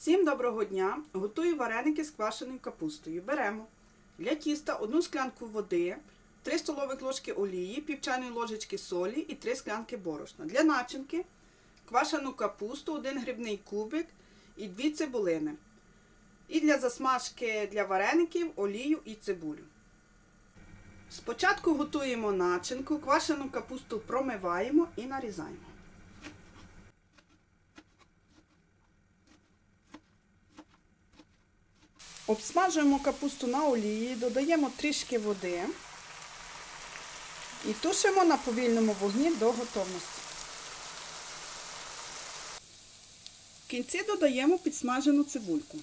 Всім доброго дня! Готую вареники з квашеною капустою. Беремо для тіста одну склянку води, 3 столових ложки олії, пів чайної ложечки солі і 3 склянки борошна. Для начинки квашену капусту, 1 грибний кубик і 2 цибулини. І для засмажки для вареників олію і цибулю. Спочатку готуємо начинку, квашену капусту промиваємо і нарізаємо. Обсмажуємо капусту на олії, додаємо трішки води і тушимо на повільному вогні до готовності. В кінці додаємо підсмажену цибульку.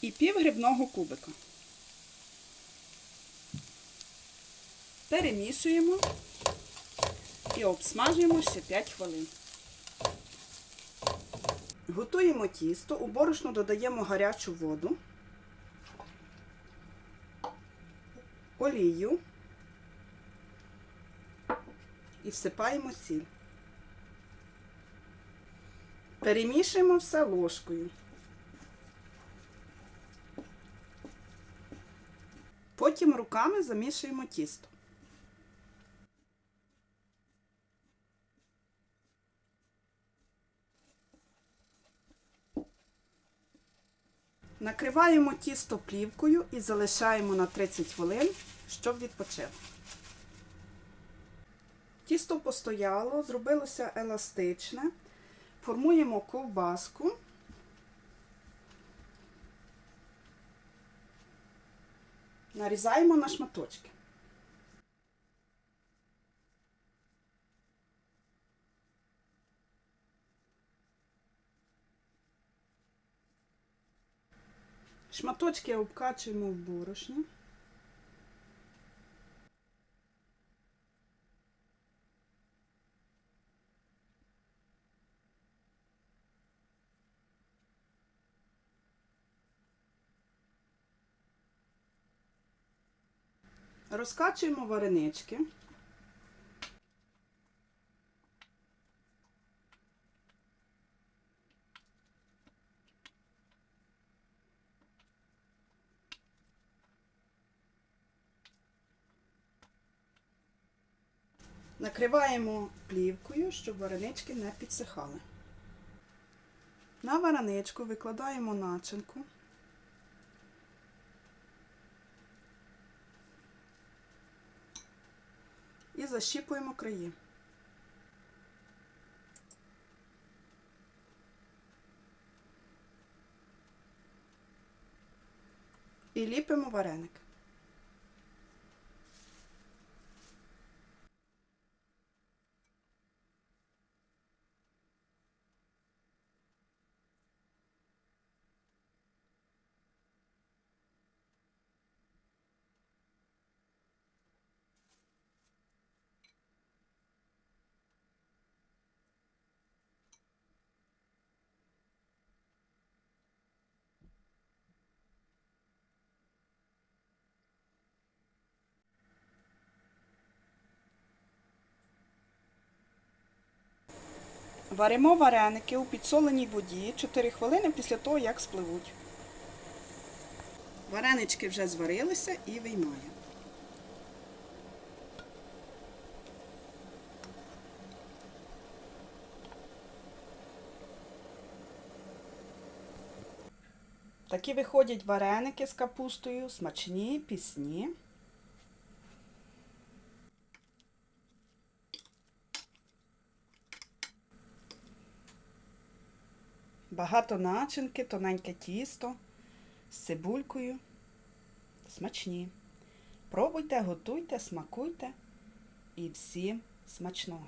І пів грибного кубика. Перемішуємо і обсмажуємо ще 5 хвилин. Готуємо тісто, у борошно додаємо гарячу воду, олію і всипаємо сіль. Перемішуємо все ложкою. Потім руками замішуємо тісто. Накриваємо тісто плівкою і залишаємо на 30 хвилин, щоб відпочило. Тісто постояло, зробилося еластичне. Формуємо ковбаску. Нарізаємо на шматочки. Шматочки обкачуємо в борошні. Розкачуємо варенички. Накриваємо плівкою, щоб варенички не підсихали. На вареничку викладаємо начинку. І защіпуємо краї. І ліпимо вареник. Варимо вареники у підсоленій воді 4 хвилини після того, як спливуть. Варенички вже зварилися і виймаємо. Такі виходять вареники з капустою, смачні, пісні. Багато начинки, тоненьке тісто з цибулькою. Смачні. Пробуйте, готуйте, смакуйте і всім смачного!